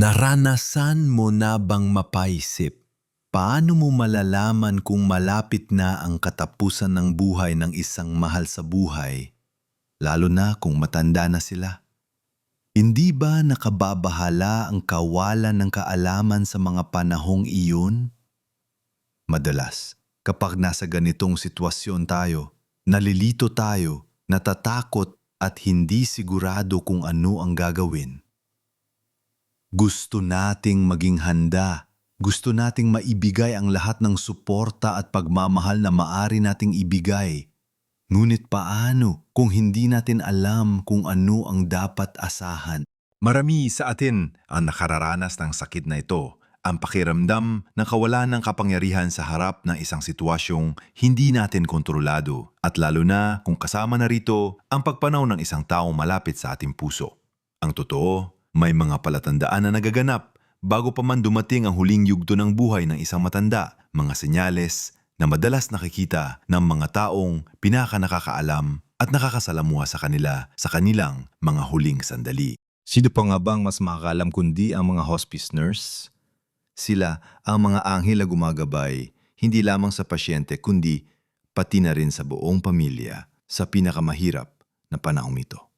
Naranasan mo na bang mapaisip? Paano mo malalaman kung malapit na ang katapusan ng buhay ng isang mahal sa buhay, lalo na kung matanda na sila? Hindi ba nakababahala ang kawalan ng kaalaman sa mga panahong iyon? Madalas, kapag nasa ganitong sitwasyon tayo, nalilito tayo, natatakot at hindi sigurado kung ano ang gagawin. Gusto nating maging handa. Gusto nating maibigay ang lahat ng suporta at pagmamahal na maari nating ibigay. Ngunit paano kung hindi natin alam kung ano ang dapat asahan? Marami sa atin ang nakararanas ng sakit na ito, ang pakiramdam ng kawalan ng kapangyarihan sa harap ng isang sitwasyong hindi natin kontrolado at lalo na kung kasama na rito ang pagpanaw ng isang taong malapit sa ating puso. Ang totoo, may mga palatandaan na nagaganap bago pa man dumating ang huling yugto ng buhay ng isang matanda, mga senyales na madalas nakikita ng mga taong pinaka nakakaalam at nakakasalamuha sa kanila sa kanilang mga huling sandali. Sino pa nga bang mas makakalam kundi ang mga hospice nurse? Sila ang mga anghel na gumagabay, hindi lamang sa pasyente kundi pati na rin sa buong pamilya sa pinakamahirap na panahong ito.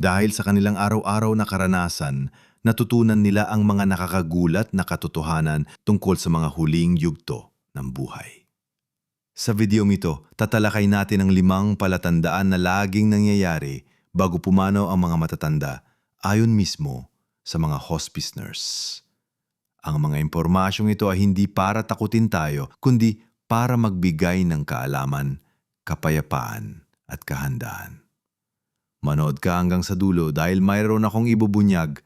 Dahil sa kanilang araw-araw na karanasan, natutunan nila ang mga nakakagulat na katotohanan tungkol sa mga huling yugto ng buhay. Sa video ito, tatalakay natin ang limang palatandaan na laging nangyayari bago pumanaw ang mga matatanda ayon mismo sa mga hospice nurse. Ang mga impormasyong ito ay hindi para takutin tayo, kundi para magbigay ng kaalaman, kapayapaan at kahandaan. Manood ka hanggang sa dulo dahil mayroon akong ibubunyag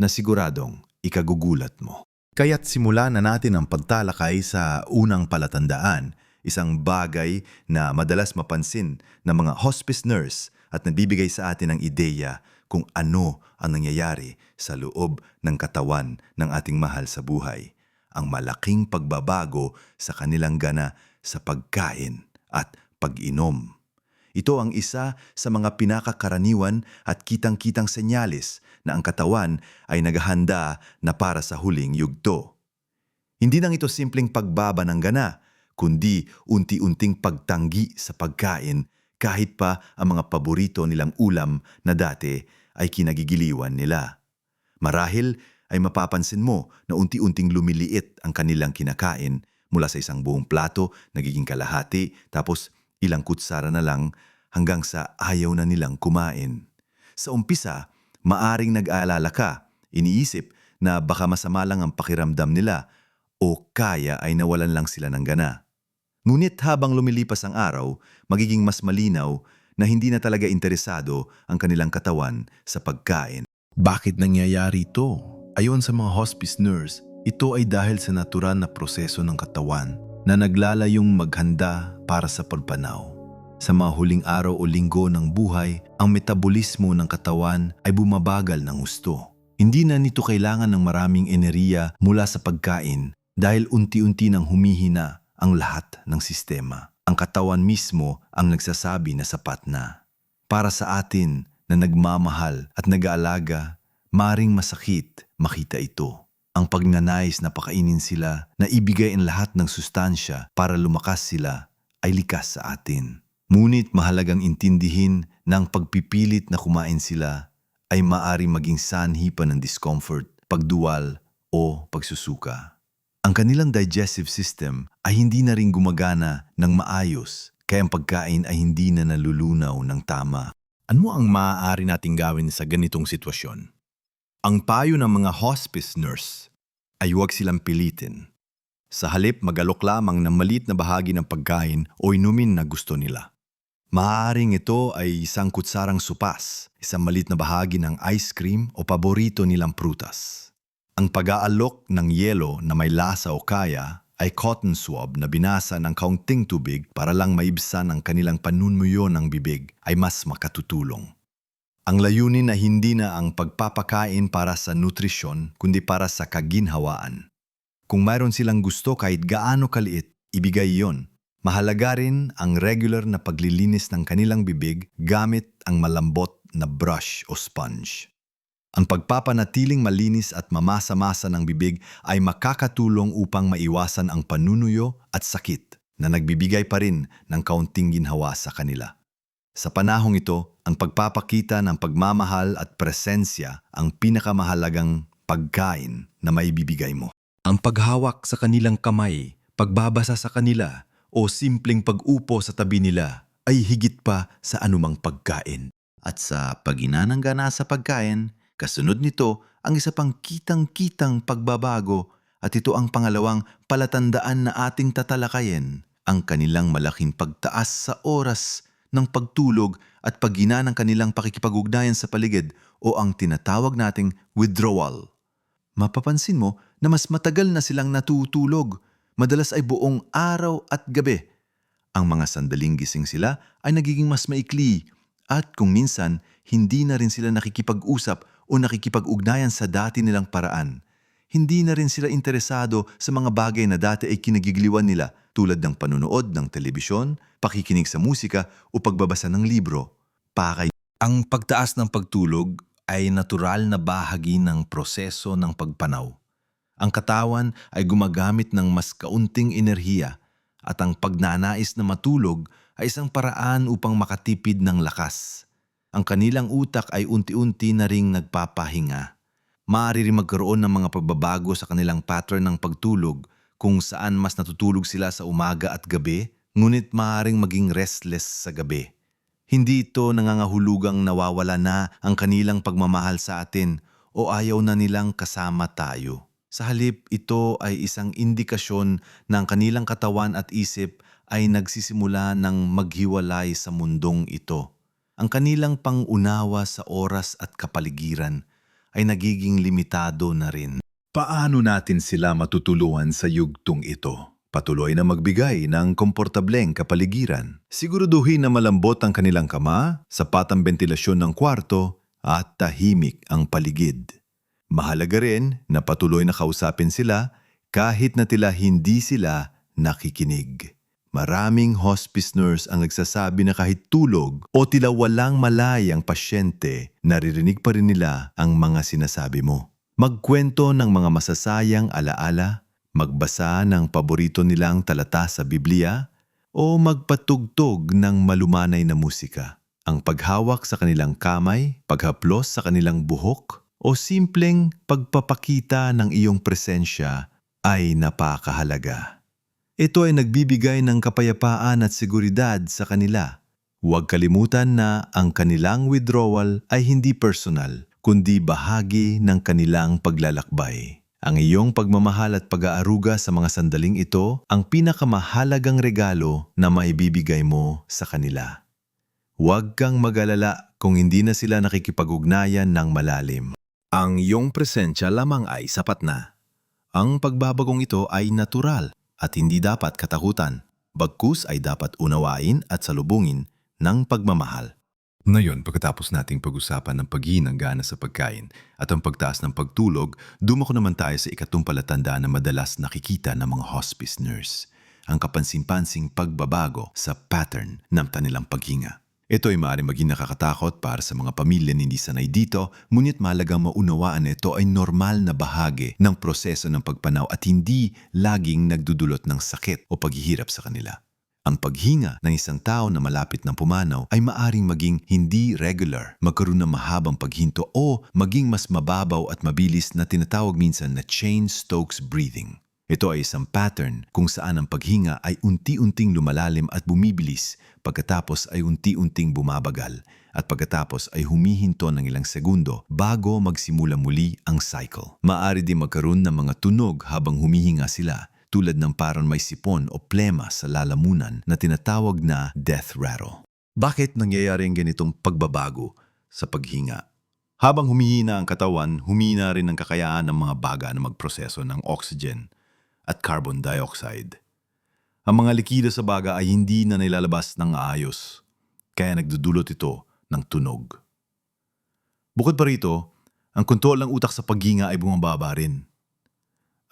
na siguradong ikagugulat mo. Kaya't simula na natin ang pagtalakay sa unang palatandaan, isang bagay na madalas mapansin ng mga hospice nurse at nagbibigay sa atin ng ideya kung ano ang nangyayari sa loob ng katawan ng ating mahal sa buhay. Ang malaking pagbabago sa kanilang gana sa pagkain at pag-inom. Ito ang isa sa mga pinakakaraniwan at kitang-kitang senyales na ang katawan ay naghahanda na para sa huling yugto. Hindi nang ito simpleng pagbaba ng gana, kundi unti-unting pagtanggi sa pagkain kahit pa ang mga paborito nilang ulam na dati ay kinagigiliwan nila. Marahil ay mapapansin mo na unti-unting lumiliit ang kanilang kinakain mula sa isang buong plato, nagiging kalahati, tapos ilang kutsara na lang hanggang sa ayaw na nilang kumain. Sa umpisa, maaring nag-aalala ka, iniisip na baka masama lang ang pakiramdam nila o kaya ay nawalan lang sila ng gana. Ngunit habang lumilipas ang araw, magiging mas malinaw na hindi na talaga interesado ang kanilang katawan sa pagkain. Bakit nangyayari ito? Ayon sa mga hospice nurse, ito ay dahil sa natural na proseso ng katawan na naglalayong maghanda para sa pagpanaw. Sa mga huling araw o linggo ng buhay, ang metabolismo ng katawan ay bumabagal ng gusto. Hindi na nito kailangan ng maraming enerhiya mula sa pagkain dahil unti-unti nang humihina ang lahat ng sistema. Ang katawan mismo ang nagsasabi na sapat na. Para sa atin na nagmamahal at nag-aalaga, maring masakit makita ito. Ang pagnanais na pakainin sila na ibigay ang lahat ng sustansya para lumakas sila ay likas sa atin. Ngunit mahalagang intindihin na ang pagpipilit na kumain sila ay maari maging sanhi pa ng discomfort, pagduwal o pagsusuka. Ang kanilang digestive system ay hindi na rin gumagana ng maayos kaya ang pagkain ay hindi na nalulunaw ng tama. Ano ang maaari nating gawin sa ganitong sitwasyon? Ang payo ng mga hospice nurse ay huwag silang pilitin. Sa halip magalok lamang ng maliit na bahagi ng pagkain o inumin na gusto nila. Maaaring ito ay isang kutsarang supas, isang maliit na bahagi ng ice cream o paborito nilang prutas. Ang pag-aalok ng yelo na may lasa o kaya ay cotton swab na binasa ng kaunting tubig para lang maibsan ang kanilang panunmuyo ng bibig ay mas makatutulong. Ang layunin na hindi na ang pagpapakain para sa nutrisyon kundi para sa kaginhawaan. Kung mayroon silang gusto kahit gaano kaliit, ibigay iyon. Mahalaga rin ang regular na paglilinis ng kanilang bibig gamit ang malambot na brush o sponge. Ang pagpapanatiling malinis at mamasa-masa ng bibig ay makakatulong upang maiwasan ang panunuyo at sakit na nagbibigay pa rin ng kaunting ginhawa sa kanila. Sa panahong ito, ang pagpapakita ng pagmamahal at presensya ang pinakamahalagang pagkain na maibibigay mo. Ang paghawak sa kanilang kamay, pagbabasa sa kanila, o simpleng pag-upo sa tabi nila ay higit pa sa anumang pagkain. At sa paginananggana sa pagkain, kasunod nito ang isa pang kitang-kitang pagbabago at ito ang pangalawang palatandaan na ating tatalakayin, ang kanilang malaking pagtaas sa oras ng pagtulog at paggina ng kanilang pakikipag-ugnayan sa paligid o ang tinatawag nating withdrawal. Mapapansin mo na mas matagal na silang natutulog, madalas ay buong araw at gabi. Ang mga sandaling gising sila ay nagiging mas maikli at kung minsan hindi na rin sila nakikipag-usap o nakikipag-ugnayan sa dati nilang paraan. Hindi na rin sila interesado sa mga bagay na dati ay kinagigliwan nila tulad ng panunood ng telebisyon, pakikinig sa musika o pagbabasa ng libro. Pakay Ang pagtaas ng pagtulog ay natural na bahagi ng proseso ng pagpanaw. Ang katawan ay gumagamit ng mas kaunting enerhiya at ang pagnanais na matulog ay isang paraan upang makatipid ng lakas. Ang kanilang utak ay unti-unti na ring nagpapahinga. Maaari rin magkaroon ng mga pagbabago sa kanilang pattern ng pagtulog kung saan mas natutulog sila sa umaga at gabi, ngunit maaaring maging restless sa gabi. Hindi ito nangangahulugang nawawala na ang kanilang pagmamahal sa atin o ayaw na nilang kasama tayo. Sa halip, ito ay isang indikasyon na ang kanilang katawan at isip ay nagsisimula ng maghiwalay sa mundong ito. Ang kanilang pangunawa sa oras at kapaligiran ay nagiging limitado na rin. Paano natin sila matutulungan sa yugtong ito? Patuloy na magbigay ng komportableng kapaligiran. Siguraduhin na malambot ang kanilang kama, sapat ang ventilasyon ng kwarto, at tahimik ang paligid. Mahalaga rin na patuloy na kausapin sila kahit na tila hindi sila nakikinig. Maraming hospice nurse ang nagsasabi na kahit tulog o tila walang malay ang pasyente, naririnig pa rin nila ang mga sinasabi mo. Magkwento ng mga masasayang alaala, magbasa ng paborito nilang talata sa Biblia, o magpatugtog ng malumanay na musika. Ang paghawak sa kanilang kamay, paghaplos sa kanilang buhok, o simpleng pagpapakita ng iyong presensya ay napakahalaga. Ito ay nagbibigay ng kapayapaan at seguridad sa kanila. Huwag kalimutan na ang kanilang withdrawal ay hindi personal, kundi bahagi ng kanilang paglalakbay. Ang iyong pagmamahal at pag-aaruga sa mga sandaling ito ang pinakamahalagang regalo na maibibigay mo sa kanila. Huwag kang mag-alala kung hindi na sila nakikipag-ugnayan ng malalim. Ang iyong presensya lamang ay sapat na. Ang pagbabagong ito ay natural at hindi dapat katakutan. Bagkus ay dapat unawain at salubungin ng pagmamahal. Ngayon, pagkatapos nating pag-usapan ng paghinang gana sa pagkain at ang pagtaas ng pagtulog, dumako naman tayo sa ikatong palatandaan na madalas nakikita ng mga hospice nurse, ang kapansin-pansing pagbabago sa pattern ng kanilang paghinga. Ito ay maaaring maging nakakatakot para sa mga pamilya na hindi sanay dito, ngunit mahalagang maunawaan na ito ay normal na bahagi ng proseso ng pagpanaw at hindi laging nagdudulot ng sakit o paghihirap sa kanila. Ang paghinga ng isang tao na malapit ng pumanaw ay maaring maging hindi regular, magkaroon ng mahabang paghinto o maging mas mababaw at mabilis na tinatawag minsan na chain-Stokes breathing. Ito ay isang pattern kung saan ang paghinga ay unti-unting lumalalim at bumibilis, pagkatapos ay unti-unting bumabagal, at pagkatapos ay humihinto ng ilang segundo bago magsimula muli ang cycle. Maari din magkaroon ng mga tunog habang humihinga sila, tulad ng parang may sipon o plema sa lalamunan na tinatawag na death rattle. Bakit nangyayari ang ganitong pagbabago sa paghinga? Habang humihina ang katawan, humina rin ang kakayaan ng mga baga na magproseso ng oxygen at carbon dioxide. Ang mga likido sa baga ay hindi na nilalabas ng ayos, kaya nagdudulot ito ng tunog. Bukod pa rito, ang kontrol ng utak sa paghinga ay bumababa rin.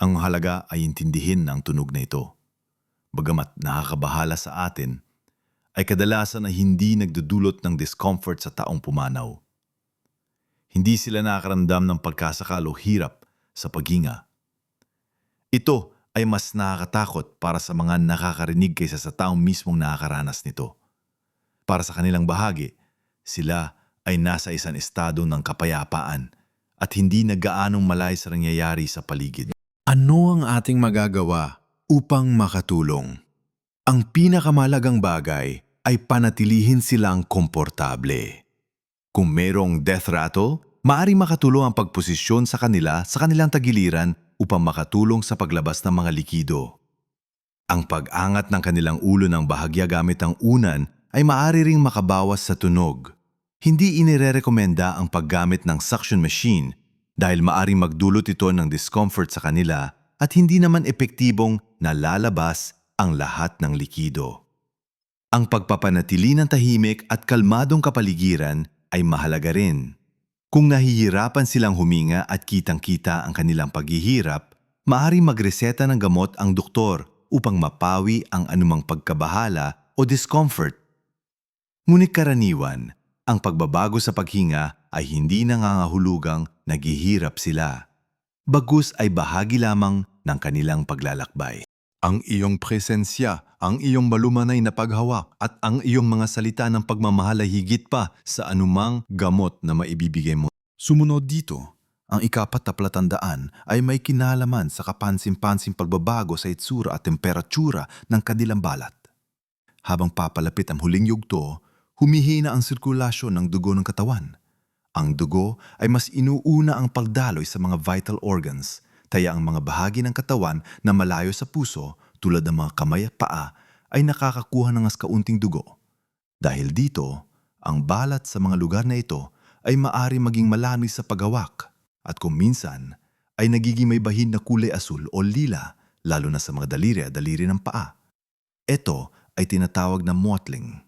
Ang mahalaga ay intindihin ang tunog na ito. Bagamat nakakabahala sa atin, ay kadalasan na hindi nagdudulot ng discomfort sa taong pumanaw. Hindi sila nakakaramdam ng pagkasakal o hirap sa paghinga. Ito ay mas nakakatakot para sa mga nakakarinig kaysa sa taong mismong nakakaranas nito. Para sa kanilang bahagi, sila ay nasa isang estado ng kapayapaan at hindi na gaanong malay sa nangyayari sa paligid. Ano ang ating magagawa upang makatulong? Ang pinakamalagang bagay ay panatilihin silang komportable. Kung merong death rattle, maari makatulong ang pagposisyon sa kanila sa kanilang tagiliran upang makatulong sa paglabas ng mga likido. Ang pag-angat ng kanilang ulo ng bahagya gamit ang unan ay maaari ring makabawas sa tunog. Hindi inirerekomenda ang paggamit ng suction machine dahil maaring magdulot ito ng discomfort sa kanila at hindi naman epektibong nalalabas ang lahat ng likido. Ang pagpapanatili ng tahimik at kalmadong kapaligiran ay mahalaga rin. Kung nahihirapan silang huminga at kitang-kita ang kanilang paghihirap, maaari magreseta ng gamot ang doktor upang mapawi ang anumang pagkabahala o discomfort. Ngunit karaniwan, ang pagbabago sa paghinga ay hindi nangangahulugang naghihirap sila. Bagus ay bahagi lamang ng kanilang paglalakbay. Ang iyong presensya, ang iyong malumanay na paghawak at ang iyong mga salita ng pagmamahal ay higit pa sa anumang gamot na maibibigay mo. Sumunod dito, ang ikapat na palatandaan ay may kinalaman sa kapansin-pansing pagbabago sa itsura at temperatura ng kanilang balat. Habang papalapit ang huling yugto, humihina ang sirkulasyon ng dugo ng katawan. Ang dugo ay mas inuuna ang pagdaloy sa mga vital organs, kaya ang mga bahagi ng katawan na malayo sa puso tulad ng mga kamay at paa ay nakakakuha ng mas kaunting dugo. Dahil dito, ang balat sa mga lugar na ito ay maari maging malanis sa paghawak at kung minsan ay nagiging may bahin na kulay asul o lila lalo na sa mga daliri at daliri ng paa. Ito ay tinatawag na mottling.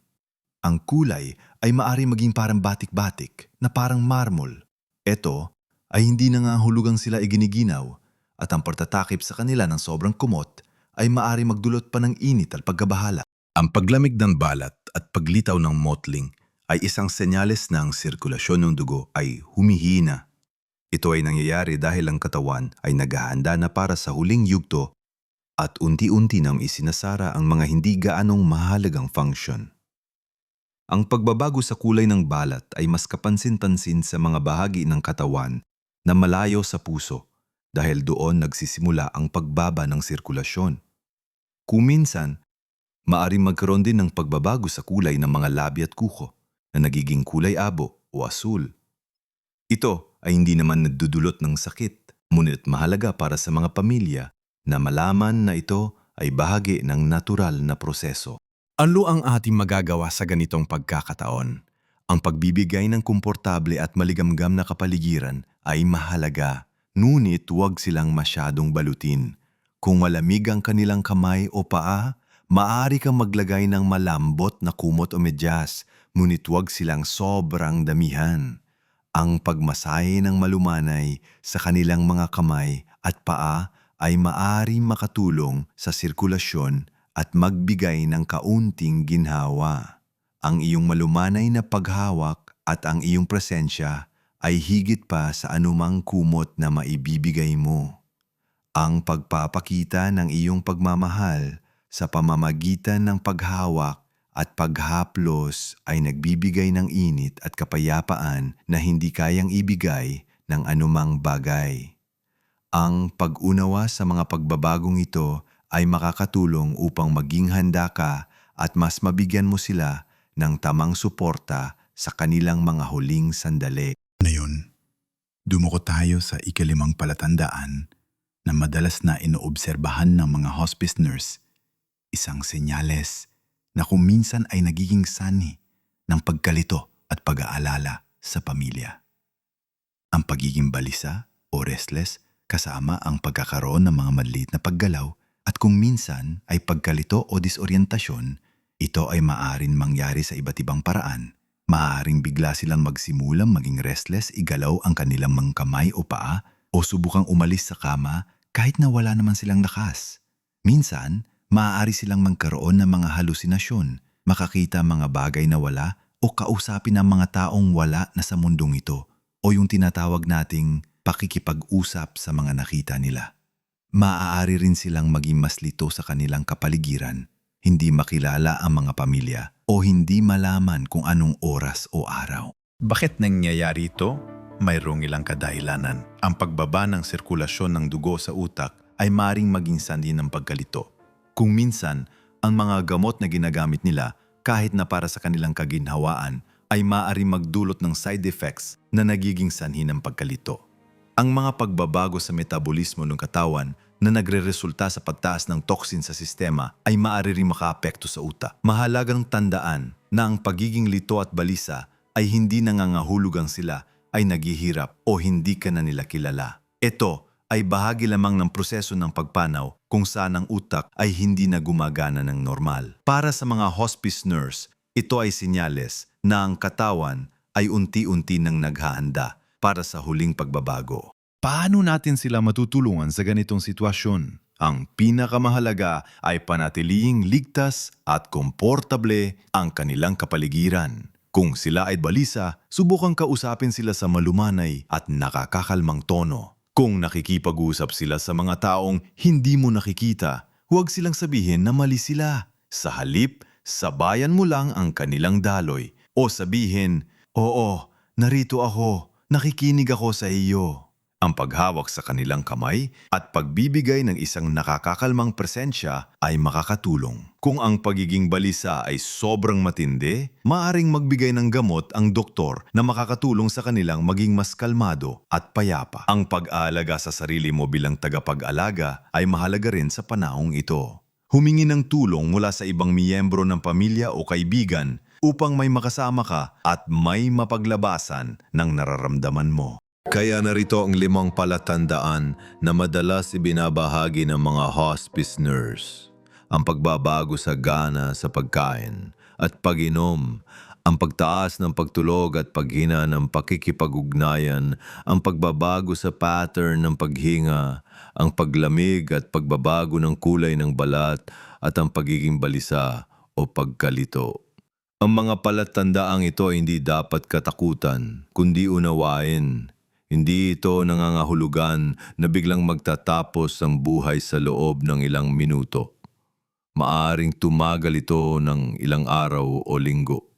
Ang kulay ay maari maging parang batik-batik na parang marmol. Ito ay hindi nangahulugang sila iginiginaw at ang pagtatakip sa kanila ng sobrang kumot ay maari magdulot pa ng init at pagkabahala. Ang paglamig ng balat at paglitaw ng mottling ay isang senyales ng sirkulasyon ng dugo ay humihina. Ito ay nangyayari dahil ang katawan ay naghahanda na para sa huling yugto at unti-unti nang isinasara ang mga hindi gaanong mahalagang function. Ang pagbabago sa kulay ng balat ay mas kapansin-pansin sa mga bahagi ng katawan na malayo sa puso dahil doon nagsisimula ang pagbaba ng sirkulasyon. Kung minsan, maaring magkaroon din ng pagbabago sa kulay ng mga labi at kuko na nagiging kulay abo o asul. Ito ay hindi naman nagdudulot ng sakit, ngunit mahalaga para sa mga pamilya na malaman na ito ay bahagi ng natural na proseso. Ano ang ating magagawa sa ganitong pagkakataon? Ang pagbibigay ng komportable at maligamgam na kapaligiran ay mahalaga, ngunit huwag silang masyadong balutin. Kung malamig ang kanilang kamay o paa, maaari kang maglagay ng malambot na kumot o medyas, ngunit huwag silang sobrang damihan. Ang pagmasahe ng malumanay sa kanilang mga kamay at paa ay maaari makatulong sa sirkulasyon at magbigay ng kaunting ginhawa. Ang iyong malumanay na paghawak at ang iyong presensya ay higit pa sa anumang kumot na maibibigay mo. Ang pagpapakita ng iyong pagmamahal sa pamamagitan ng paghawak at paghaplos ay nagbibigay ng init at kapayapaan na hindi kayang ibigay ng anumang bagay. Ang pag-unawa sa mga pagbabagong ito ay makakatulong upang maging handa ka at mas mabigyan mo sila ng tamang suporta sa kanilang mga huling sandali. Ngayon, dumuko tayo sa ikalimang palatandaan na madalas na inoobserbahan ng mga hospice nurse, isang senyales na kung minsan ay nagiging sani ng pagkalito at pag-aalala sa pamilya. Ang pagiging balisa o restless kasama ang pagkakaroon ng mga maliit na paggalaw at kung minsan ay pagkalito o disorientasyon, ito ay maaring mangyari sa iba't ibang paraan. Maaaring bigla silang magsimulang maging restless, igalaw ang kanilang mga kamay o paa o subukang umalis sa kama kahit na wala naman silang lakas. Minsan, maaari silang magkaroon ng mga halusinasyon, makakita mga bagay na wala o kausapin ang mga taong wala na sa mundong ito o yung tinatawag nating pakikipag-usap sa mga nakita nila. Maaari rin silang maging mas lito sa kanilang kapaligiran, hindi makilala ang mga pamilya o hindi malaman kung anong oras o araw. Bakit nangyayari ito? Mayroong ilang kadahilanan. Ang pagbaba ng sirkulasyon ng dugo sa utak ay maring maging sanhi ng pagkalito. Kung minsan, ang mga gamot na ginagamit nila kahit na para sa kanilang kaginhawaan ay maaari magdulot ng side effects na nagiging sanhi ng pagkalito. Ang mga pagbabago sa metabolismo ng katawan na nagre-resulta sa pagtaas ng toxin sa sistema ay maaari rin makaapekto sa utak. Mahalagang tandaan na ang pagiging lito at balisa ay hindi nangangahulugang sila ay naghihirap o hindi ka na nila kilala. Ito ay bahagi lamang ng proseso ng pagpanaw kung saan ang utak ay hindi na gumagana ng normal. Para sa mga hospice nurse, ito ay sinyales na ang katawan ay unti-unti nang naghahanda para sa huling pagbabago. Paano natin sila matutulungan sa ganitong sitwasyon? Ang pinakamahalaga ay panatiliing ligtas at komportable ang kanilang kapaligiran. Kung sila ay balisa, subukang kausapin sila sa malumanay at nakakakalmang tono. Kung nakikipag-usap sila sa mga taong hindi mo nakikita, huwag silang sabihin na mali sila. Sa halip, sabayan mo lang ang kanilang daloy o sabihin, Oo, narito ako, nakikinig ako sa iyo. Ang paghawak sa kanilang kamay at pagbibigay ng isang nakakakalmang presensya ay makakatulong. Kung ang pagiging balisa ay sobrang matindi, maaring magbigay ng gamot ang doktor na makakatulong sa kanilang maging mas kalmado at payapa. Ang pag-aalaga sa sarili mo bilang tagapag-alaga ay mahalaga rin sa panahong ito. Humingi ng tulong mula sa ibang miyembro ng pamilya o kaibigan upang may makasama ka at may mapaglabasan ng nararamdaman mo. Kaya narito ang limang palatandaan na madalas ibinabahagi ng mga hospice nurse. Ang pagbabago sa gana sa pagkain at pag-inom, ang pagtaas ng pagtulog at paghina ng pakikipag-ugnayan, ang pagbabago sa pattern ng paghinga, ang paglamig at pagbabago ng kulay ng balat at ang pagiging balisa o pagkalito. Ang mga palatandaang ito ay hindi dapat katakutan, kundi unawain. Hindi ito nangangahulugan na biglang magtatapos ang buhay sa loob ng ilang minuto. Maaring tumagal ito ng ilang araw o linggo.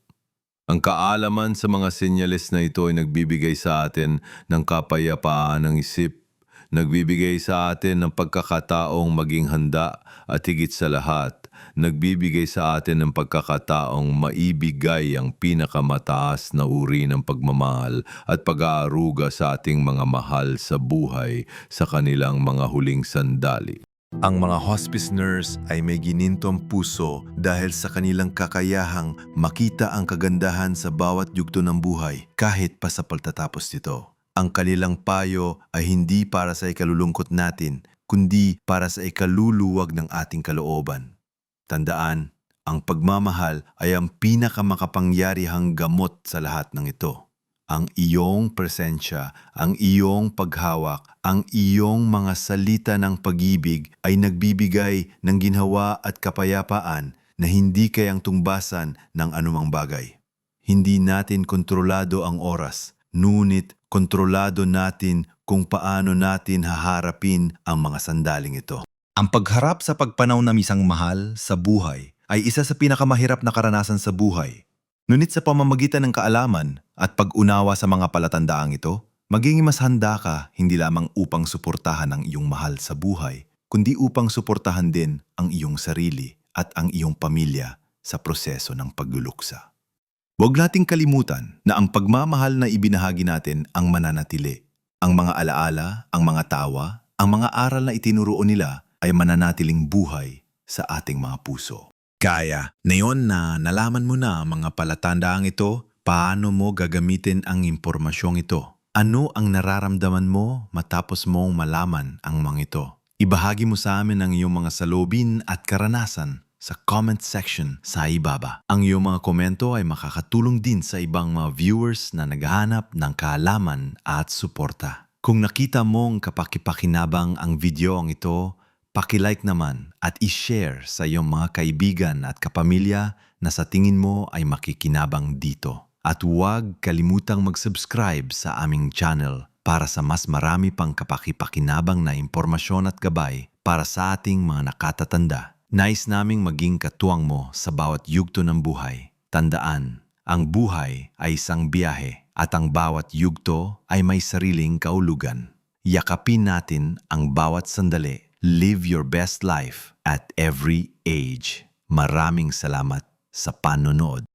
Ang kaalaman sa mga senyales na ito ay nagbibigay sa atin ng kapayapaan ng isip, nagbibigay sa atin ng pagkakataong maging handa at higit sa lahat, nagbibigay sa atin ng pagkakataong maibigay ang pinakamataas na uri ng pagmamahal at pag-aaruga sa ating mga mahal sa buhay sa kanilang mga huling sandali. Ang mga hospice nurse ay may ginintong puso dahil sa kanilang kakayahang makita ang kagandahan sa bawat yugto ng buhay kahit pa sa pagtatapos nito. Ang kanilang payo ay hindi para sa ikalulungkot natin, kundi para sa ikaluluwag ng ating kalooban. Tandaan, ang pagmamahal ay ang pinakamakapangyarihang gamot sa lahat ng ito. Ang iyong presensya, ang iyong paghawak, ang iyong mga salita ng pag-ibig ay nagbibigay ng ginhawa at kapayapaan na hindi kayang tungbasan ng anumang bagay. Hindi natin kontrolado ang oras, ngunit kontrolado natin kung paano natin haharapin ang mga sandaling ito. Ang pagharap sa pagpanaw na misang mahal sa buhay ay isa sa pinakamahirap na karanasan sa buhay. Ngunit sa pamamagitan ng kaalaman at pag-unawa sa mga palatandaang ito, magiging mas handa ka hindi lamang upang suportahan ang iyong mahal sa buhay, kundi upang suportahan din ang iyong sarili at ang iyong pamilya sa proseso ng pagluluksa. Huwag nating kalimutan na ang pagmamahal na ibinahagi natin ang mananatili. Ang mga alaala, ang mga tawa, ang mga aral na itinuroon nila ay mananatiling buhay sa ating mga puso. Kaya, ngayon na nalaman mo na ang mga palatandaang ito, paano mo gagamitin ang impormasyong ito? Ano ang nararamdaman mo matapos mong malaman ang mga ito? Ibahagi mo sa amin ang iyong mga salobin at karanasan sa comment section sa ibaba. Ang iyong mga komento ay makakatulong din sa ibang mga viewers na naghahanap ng kaalaman at suporta. Kung nakita mong kapakipakinabang ang video ang ito, pakilike naman at i-share sa iyong mga kaibigan at kapamilya na sa tingin mo ay makikinabang dito. At huwag kalimutang mag-subscribe sa aming channel para sa mas marami pang kapakipakinabang na impormasyon at gabay para sa ating mga nakatatanda. Nais naming maging katuwang mo sa bawat yugto ng buhay. Tandaan, ang buhay ay isang biyahe at ang bawat yugto ay may sariling kaulugan. Yakapin natin ang bawat sandali. Live your best life at every age. Maraming salamat sa panonood.